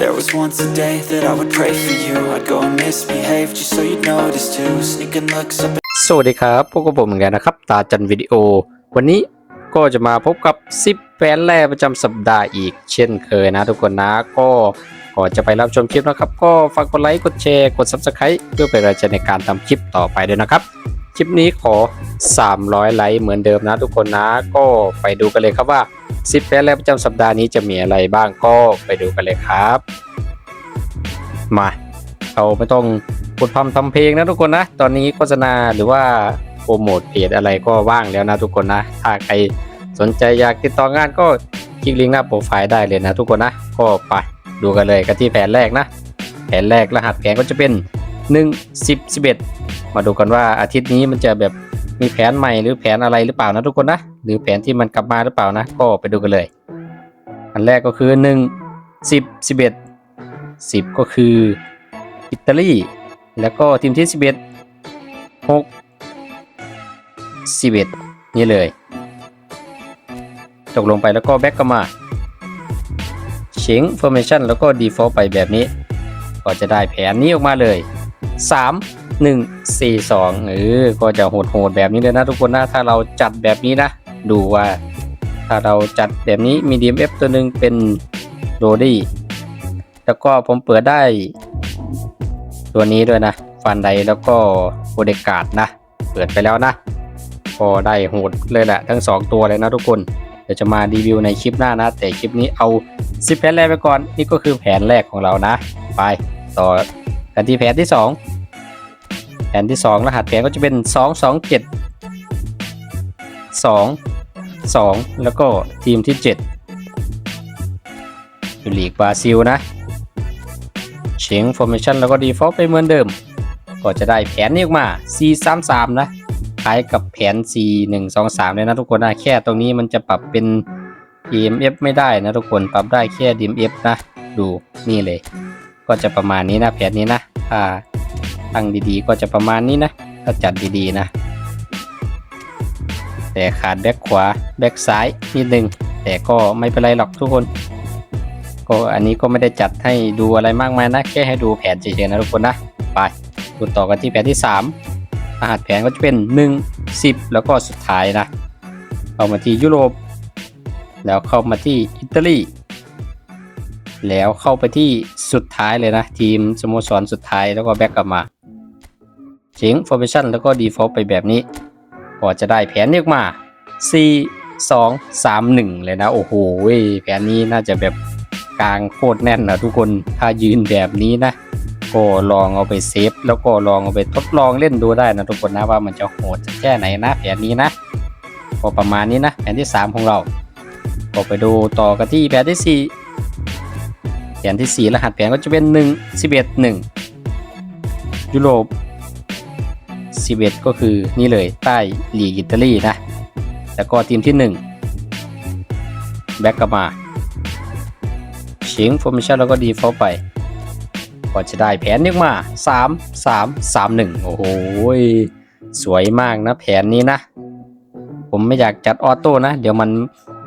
There was once a day that I would pray for you I'd go and misbehave just so you'd notice too Sneaking looks up สวัสดีครับ พวกกับผมเหมือนกันนะครับ ตาจันวิดีโอ วันนี้ก็จะมาพบกับ 10แฟนแรกประจำสัปดาห์อีกเช่นเคยนะทุกคนนะ ก็ก่อนจะไปรับชมคลิปนะครับ ก็ฝากกดไลค์ กดแชร์ กด Subscribe เพื่อเป็นกำลังใจในการทำคลิปต่อไปด้วยนะครับ คลิปนี้ขอ 300 ไลค์เหมือนเดิมนะทุกคนนะ ก็ไปดูกันเลยครับว่า 10แฟนแรกประจำสัปดาห์นี้จะมีอะไรบ้างก็ไปดูกันเลยครับ มาเราไม่ต้องกดพำทำเพลงนะทุกคนนะ ตอนนี้โฆษณาหรือว่าโปรโมทเพจอะไรก็ว่างแล้วนะทุกคนนะ ถ้าใครสนใจอยากติดต่องานก็คลิกลิงก์หน้าโปรไฟล์ได้เลยนะทุกคนนะ ก็ไปดูกันเลยกันที่แผนแรกนะ แผนแรกรหัสแผนก็จะเป็น 1 10 11 มาดูกันว่าอาทิตย์นี้มันจะแบบ มีแผนใหม่หรือแผนอะไรหรือเปล่านะทุกคนนะ หรือแผนที่มันกลับมาหรือเปล่านะ ก็ไปดูกันเลย อันแรกก็คือ 1 10 11 10 ก็คืออิตาลีแล้วก็ทีมที่ 11 6 11 นี่เลยตกลงไปแล้วก็แบ็กกลับมาเชิงฟอร์เมชันแล้วก็ดีฟอลไปแบบนี้ ก็จะได้แผนนี้ออกมาเลย 3 1 4 2เออก็จะโหดๆแบบนี้เลยนะทุกคนนะถ้าเราจัดแบบนี้นะ ดูว่า ถ้าเราจัดแบบนี้มี DMF ตัวหนึ่งเป็นโรดี้แล้วก็ผมเปิดได้ ตัวนี้ด้วยนะฟันไดแล้วก็โบเดกาดนะ เปิดไปแล้วนะก็ได้โหดเลยแหละทั้ง 2 ตัวเลยนะทุกคนเดี๋ยวจะมารีวิวในคลิปหน้านะ แต่คลิปนี้เอา10แผนแรกไปก่อน นี่ก็คือแผนแรกของเรานะ ไปต่อกันที่แผนที่ 2 แผนที่ 2 รหัสแผนก็จะเป็น 2 2 7 2 2 แล้วก็ทีมที่7อยู่ลีกบราซิลนะเชงฟอร์เมชันแล้วก็ดีฟอลต์ไปเหมือนเดิม ก็จะได้แผนนี้ออกมา C 3 3 นะคล้ายกับแผน C 1 2 3 เลยนะทุกคนนะแค่ตรงนี้มันจะปรับเป็น EMF ไม่ได้นะทุกคนปรับได้แค่ DMF นะ ดูนี่เลย ก็จะประมาณนี้นะแผนนี้นะถ้า ตั้งดีๆ ก็จะประมาณนี้นะ ถ้าจัดดีๆนะ แต่ขาดแบ็คขวาแบ็คซ้ายนิดนึง แต่ก็ไม่เป็นไรหรอกทุกคน ก็อันนี้ก็ไม่ได้จัดให้ดูอะไรมากมายนะ แค่ให้ดูแผนเฉยๆนะทุกคนนะ ไปดูต่อกันที่แผนที่ 3 รหัสแผนก็จะเป็น 1 10 แล้วก็สุดท้ายนะเข้ามาที่ยุโรป แล้วเข้ามาที่อิตาลีแล้วเข้าไปที่สุดท้ายเลยนะ ทีมสโมสรสุดท้ายแล้วก็แบ็กกลับมา เจ๋งฟอร์เมชันแล้วก็ดีฟอลต์ไปแบบนี้ ก็จะได้แผนนี้ออกมา4 2 3 1 เลยนะ โอ้โหแผนนี้น่าจะแบบกลางโคตรแน่นนะทุกคนถ้ายืนแบบนี้นะ ก็ลองเอาไปเซฟ แล้วก็ลองเอาไปทดลองเล่นดูได้นะทุกคนนะว่ามันจะโหดจะแค่ไหนนะแผนนี้นะก็ประมาณนี้นะแผนที่ 3 ของเราก็ไปดูต่อกันที่แผนที่ 4 แผนที่ 4 รหัสแผนก็จะเป็น 1 11 1 ยุโรป 11 ก็คือนี่เลยใต้ลีกอิตาลีนะ แล้วก็ทีมที่ 1 แบ็กกลับมาเฉียงฟอร์มชันแล้วก็ดีฟอลไป ก็จะได้แผนนี้มา 3 3 3 1 โอ้โห สวยมากนะแผนนี้นะ ผมไม่อยากจัดออโต้นะ เดี๋ยวมัน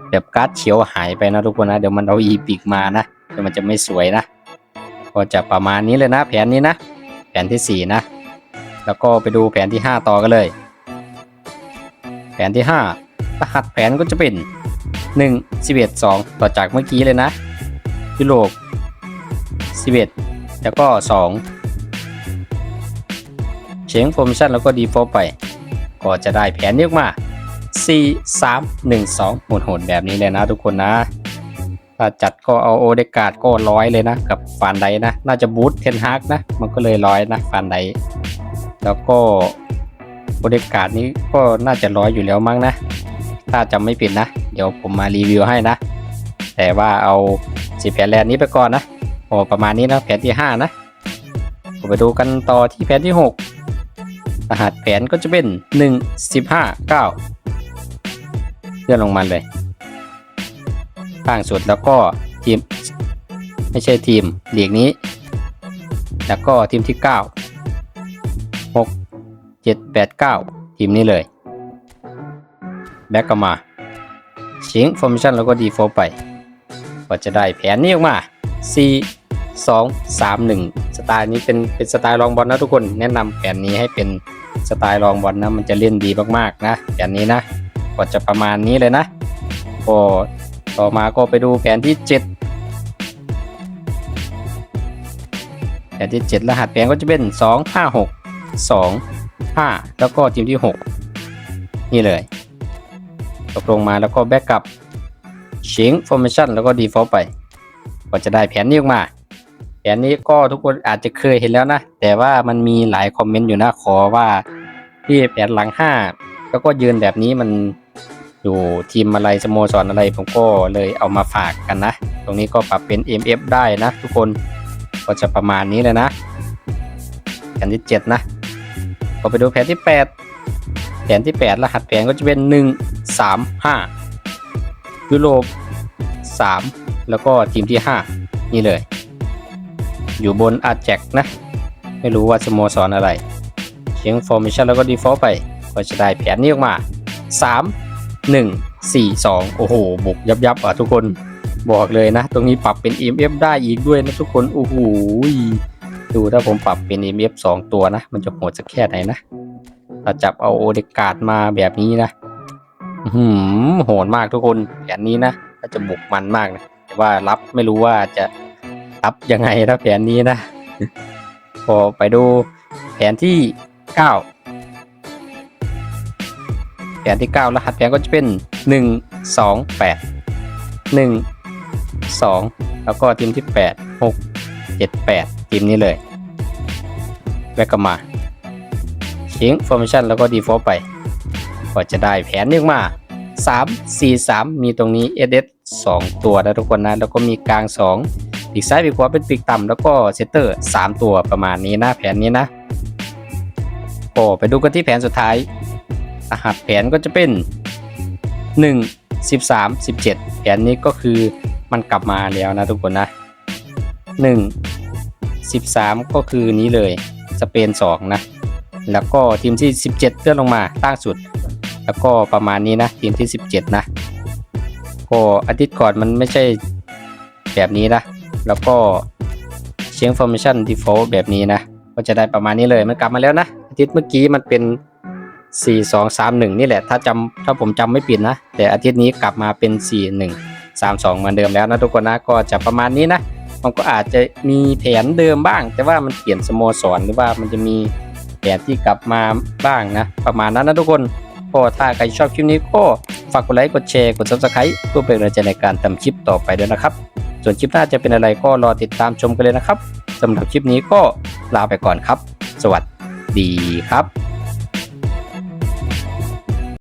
แบบการ์ดเขียวหายไปนะทุกคนนะ เดี๋ยวมันเอาอีปิกมานะเดี๋ยวมันจะไม่สวยนะ ก็จะประมาณนี้เลยนะ แผนนี้นะ แผนที่ 4 นะ แล้วก็ไปดูแผนที่ 5 ต่อกันเลย แผนที่ 5 รหัสแผนก็จะเป็น 1 11 2 ต่อจากเมื่อกี้เลยนะ ยุโรป11 แล้วก็ 2 เชงโฟร์มชันแล้วก็ดีฟอไป ก็จะได้แผนนี้ออกมา 4 3 1 2โหดๆแบบนี้เลยนะทุกคนนะถ้าจัดก็เอาโอเดกาดก็ร้อยเลยนะ กับฟานไดนะ น่าจะบูทเทนฮากนะ มันก็เลยร้อยนะฟานได แล้วก็โอเดกาดนี้ก็น่าจะร้อยอยู่แล้วมั้งนะ ถ้าจำไม่ผิดนะ เดี๋ยวผมมารีวิวให้นะ แต่ว่าเอาสิแผนแรกนี้ไปก่อนนะโอ้ประมาณนี้นะแผนที่ 5 นะไปดูกันต่อที่แผนที่ 6 รหัสแผนก็จะเป็น 1 15 9 เลื่อนลงมาเลย ข้างสุดแล้วก็ทีม ไม่ใช่ทีมหลีกนี้ แล้วก็ทีมที่ 9 7 8 9 ทีมนี้เลย แบ็กกลับมาชิงฟอร์มชันแล้วก็ดีโฟไป ก็จะได้แผนนี้ออกมา 4 2 3 1 สไตล์นี้เป็นเป็นสไตล์รองบอลนะทุกคนแนะนำแผนนี้ให้เป็นสไตล์รองบอลนะมันจะเล่นดีมากๆนะแผนนี้นะก็จะประมาณนี้เลยนะก็ต่อมาก็ไปดูแผนที่ 7 แผนที่ 7 รหัสแผนก็จะเป็น 2 5 6 2 5 แล้วก็ทีมที่ 6 นี่เลย ตกลงมาแล้วก็แบ็กกลับชิงฟอร์เมชันแล้วก็ดีฟอลไป ก็จะได้แผนนี้ออกมา แผนนี้ก็ทุกคนอาจจะเคยเห็นแล้วนะ แต่ว่ามันมีหลายคอมเมนต์อยู่นะขอว่าที่แผนหลัง 5 แล้วก็ยืนแบบนี้มันอยู่ทีมอะไรสโมสรอะไรผมก็เลยเอามาฝากกันนะ ตรงนี้ก็ปรับเป็น MF ได้นะทุกคนก็จะประมาณนี้เลยนะแผนที่7นะ ก็ไปดูแผนที่ 8 แผนที่ 8 รหัสแผนก็จะเป็น 1 3 5 ยุโรป 3 แล้วก็ทีมที่ 5 นี่เลย อยู่บนอาแจกนะ ไม่รู้ว่าสโมสรอะไรเชียงฟอร์เมชันแล้วก็ดีฟอลไป ก็จะได้แผนนี้ออกมา 3 1 4 2 โอ้โห บุกยับยับอะทุกคนบอกเลยนะ ตรงนี้ปรับเป็น EMF ได้อีกด้วยนะทุกคน โอ้โห ดูถ้าผมปรับเป็น EMF 2 ตัวนะ มันจะโหดสักแค่ไหนนะถ้าจับเอาโอเดกาดมาแบบนี้นะหืมโหดมากทุกคนแผนนี้นะก็จะบุกมันมากนะแต่ว่ารับไม่รู้ว่าจะรับยังไงนะแผนนี้นะพอไปดูแผนที่ 9 แผนที่ 9 รหัสแผนก็จะเป็น 1 2 8 1 2 แล้วก็ทีมที่ 8 6 7 8 ทีมนี้เลยแวกกนมาชิงฟอร์เมชันแล้วก็ดีฟอลไป ก็จะได้แผนนี้ออกมา 3 4 3 มีตรงนี้ SS 2 ตัวนะทุกคนนะ แล้วก็มีกลาง 2 ปีกซ้ายปีกขวาเป็นปีกต่ำแล้วก็เซตเตอร์ 3 ตัวประมาณนี้นะแผนนี้นะก็ไปดูกันที่แผนสุดท้ายรหัสแผนก็จะเป็น 1 13 17 แผนนี้ก็คือมันกลับมาแล้วนะทุกคนนะ 1 13 ก็คือนี้เลยสเปน 2 นะ แล้วก็ทีมที่ 17เลื่อนลงมาล่างสุด แล้วก็ประมาณนี้นะ ทีมที่ 17 นะก็อาทิตย์ก่อนมันไม่ใช่แบบนี้นะ แล้วก็เชียงฟอร์มชันดีฟอลแบบนี้นะ ก็จะได้ประมาณนี้เลยมันกลับมาแล้วนะอาทิตย์เมื่อกี้มันเป็น 4 2 3 1 นี่แหละ ถ้าจำถ้าผมจำไม่ผิดนะ แต่อาทิตย์นี้กลับมาเป็น 4 1 3 2 เหมือนเดิมแล้วนะทุกคนนะก็จะประมาณนี้นะ มันก็อาจจะมีแผนเดิมบ้าง แต่ว่ามันเปลี่ยนสโมสรหรือว่ามันจะมีแผนที่กลับมาบ้างนะ ประมาณนั้นนะทุกคนก็ถ้าใครชอบคลิปนี้ก็ฝากกดไลค์กดแชร์กด subscribe เพื่อเป็นกำลังใจในการทำคลิปต่อไปด้วยนะครับ ส่วนคลิปหน้าจะเป็นอะไรก็รอติดตามชมกันเลยนะครับสำหรับคลิปนี้ก็ลาไปก่อนครับ สวัสดีครับ